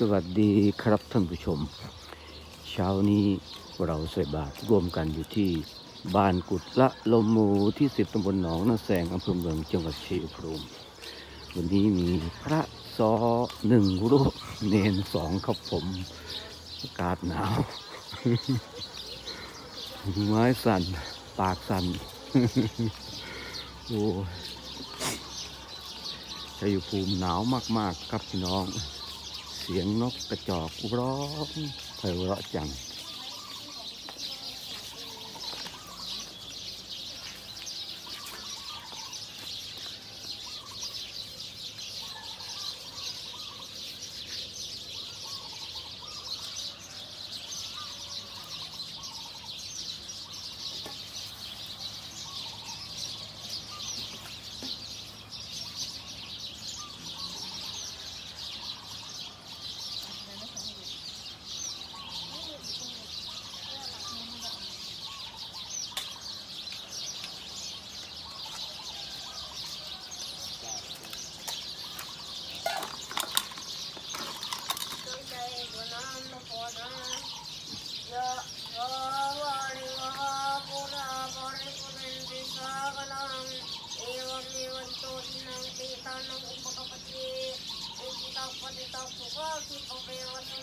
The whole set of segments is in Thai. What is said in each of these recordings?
สวัสดีครับท่านผู้ชม เช้านี้เราใส่บาตรรวมกันอยู่ที่บ้านกุดละลมหมูที่สิบตำบลหนองนาแสงอำเภอเมืองจังหวัดชัยภูมิวันนี้มีพระซอหนึ่งรูปเนนสองครับผมอากาศหนาวไม้สั่นปากสั่นโอ้ชัยภูมิหนาวมาก ๆ ครับพี่น้อง สียงนกกระจอกร้องไพเราะจัง tahun nang ibu kapati ibu takut di takut kok si kopi waktu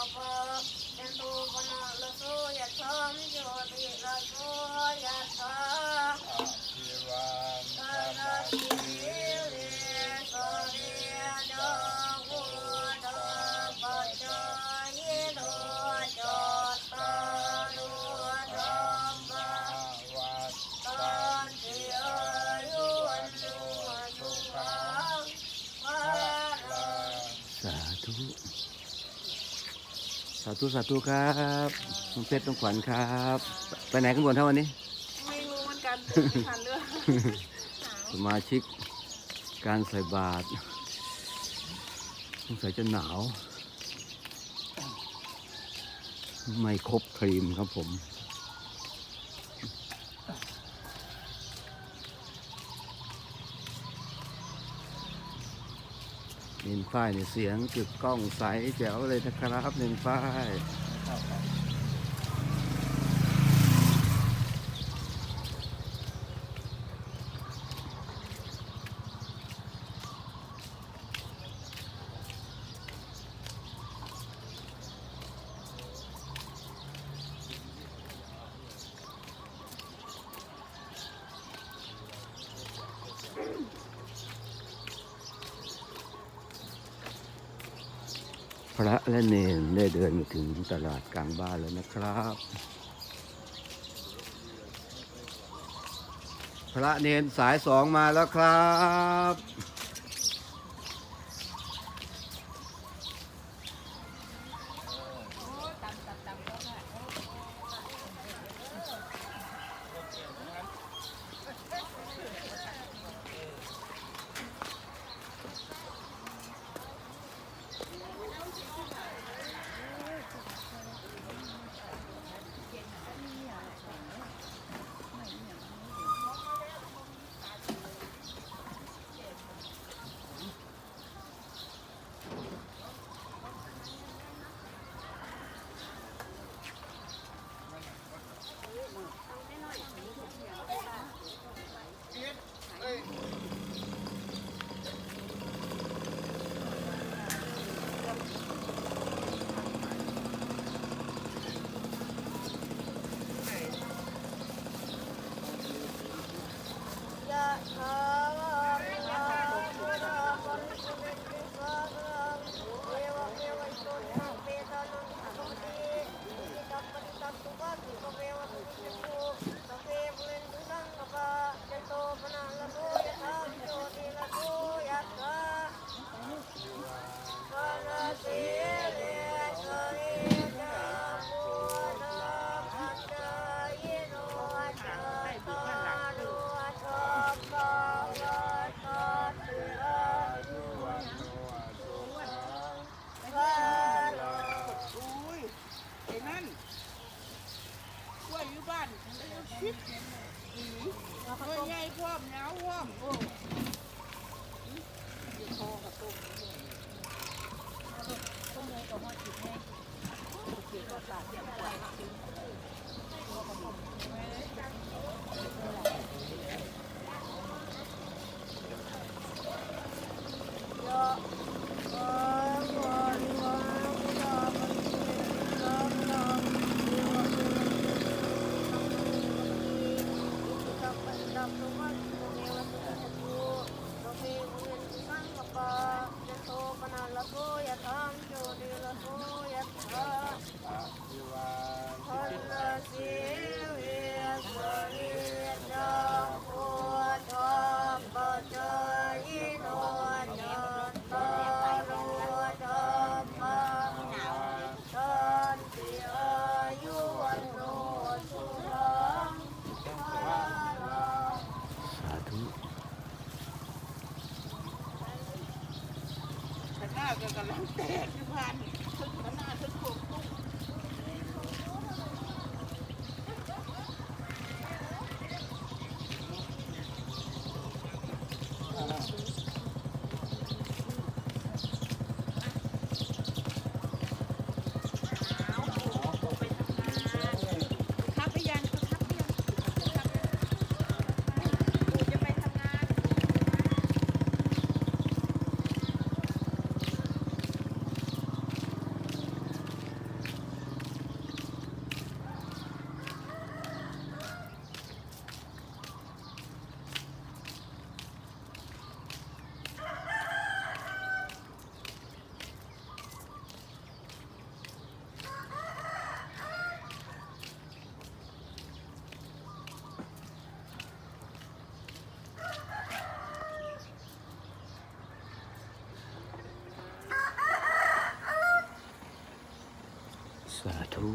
apa yang tuh ya sam jadi lesu ya sam Terima. Ah, าธุสาธุครับน้องเพชรน้องขวัญครับ ไปไหนกันบนเท่าวันนี้ ไม่รู้เหมือนกันผ่านเรื่องสมาชิกการใส่บาตรสงสัยจะหนาว ไม่ครบครีมครับผม นินฝ้ายในเสียงจุดกล้องใสแจ๋วเลยนะครับเน้นฝ้าย ระและเนนได้เดินมาถึงตลาดกลางบ้านแล้วนะครับ พระเนนสายสองมาแล้วครับ สาธุ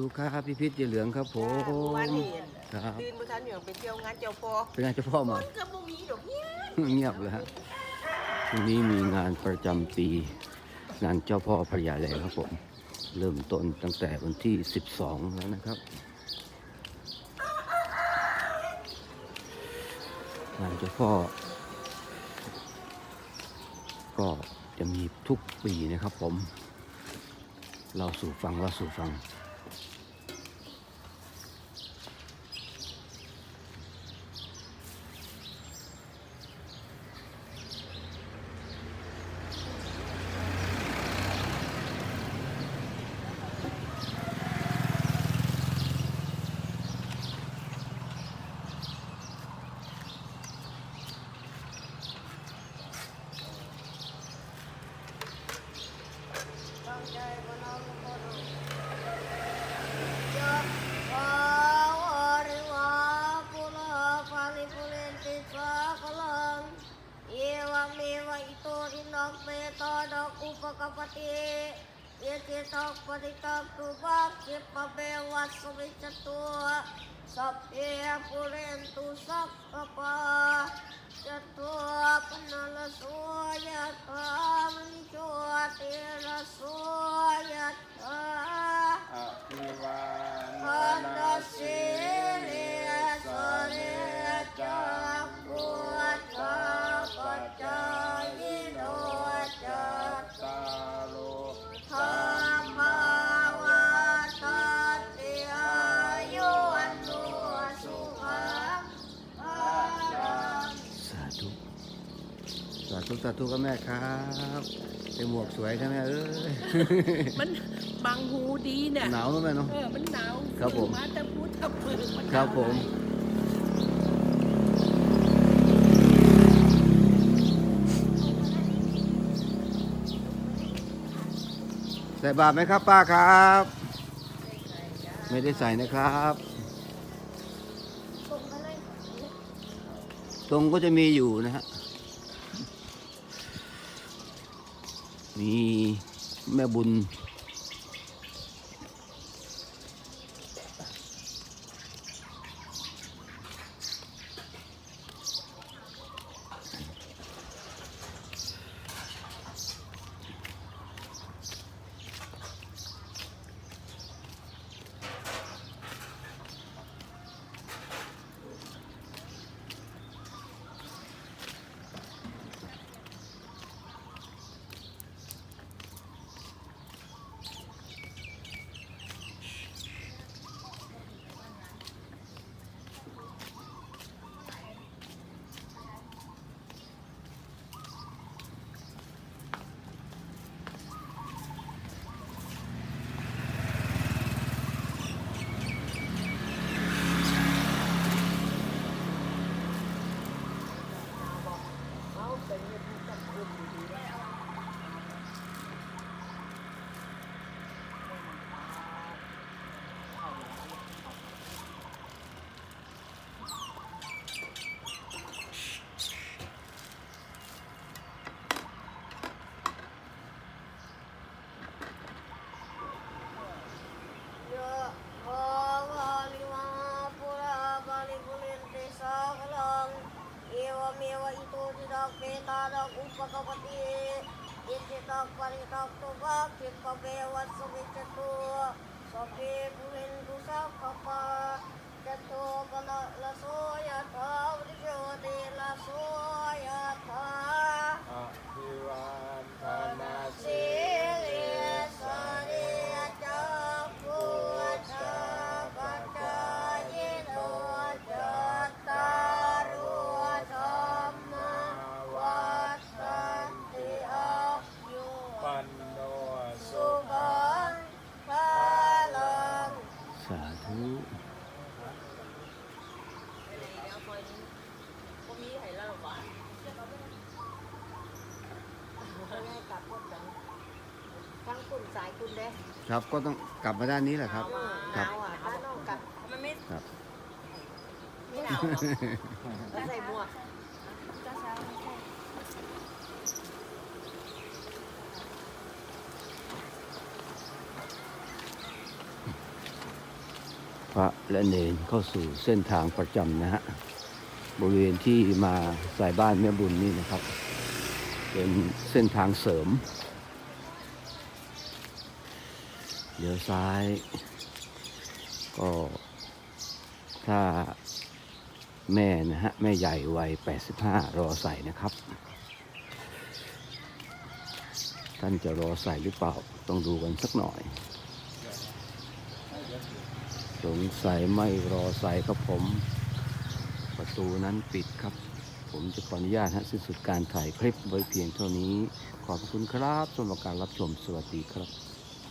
ธุครับพี่พิษเจเหลืองครับผมวันนี้ครับ ตื่นมาทันอยู่ไปเที่ยวงานเจ้าพ่อเป็นไงเจ้าพ่อคมา นก็บ่มีดอกเนี่ยเงียบเลยฮะพรุ่งนี้มีงานประจำปีงานเจ้าพ่อพระยาแลครับผม เริ่มต้นตั้งแต่วันที่ 12 แล้วนะครับ งานเจ้าพ่อ ก็จะมีทุกปีนะครับผม เราสู่ฟังเราสู่ฟัง ตั้งใจพนมมือยักวาวาริวาปุระปาลิปุเรนติสาคลังเยวะเมวะอิโตทินังเปตานังอุปกปปติเยติตังปฏิตังตุบักขิปะเบ วัสสุวิจตุสัพเพปุเรนตุสัพพะจตุปนลโสยะธา สาธุสาธุกับแม่ครับเป็นหมวกสวยใช่ไหมเอ้ย มันบังหูดีเนี่ยหนาวไหมแม่เนาะ เออมันหนาวครับผม มาแต่พูดทับมือมันหนาวครับผม ใส่บาตรไหมครับป้าครับ ไม่ได้ใส่นะครับ ตรงกันเลยตรงก็จะมีอยู่นะฮะ มีแม่บุญ ยะภาวะลิวาปุราปาริปุเรนติสากลังเอวเมวะอิโตจิตักเปตาดังอุปกปปติอิ คุณเด้ครับก็ต้องกลับมาด้านนี้แหละครับหนาวอะถ้าน้องกลับมันไม่ครับ ไม่หนาวหรอกแล้วใส่หมวกพระและเนนเข้าสู่เส้นทางประจำนะฮะบริเวณที่มาสายบ้านแม่บุญนี่นะครับ เป็นเส้นทางเสริม เลี้ยวซ้าย ก็ ถ้าแม่นะฮะ แม่ใหญ่วัย 85 รอใส่นะครับ ท่านจะรอใส่หรือเปล่า ต้องดูกันสักหน่อยสงสัยไม่รอใส่ครับผม ประตูนั้นปิดครับ ผมจะขออนุญาตฮะสิ้นสุดการถ่ายคลิปไว้เพียงเท่านี้ ขอบคุณครับสำหรับการรับชมสวัสดีครับ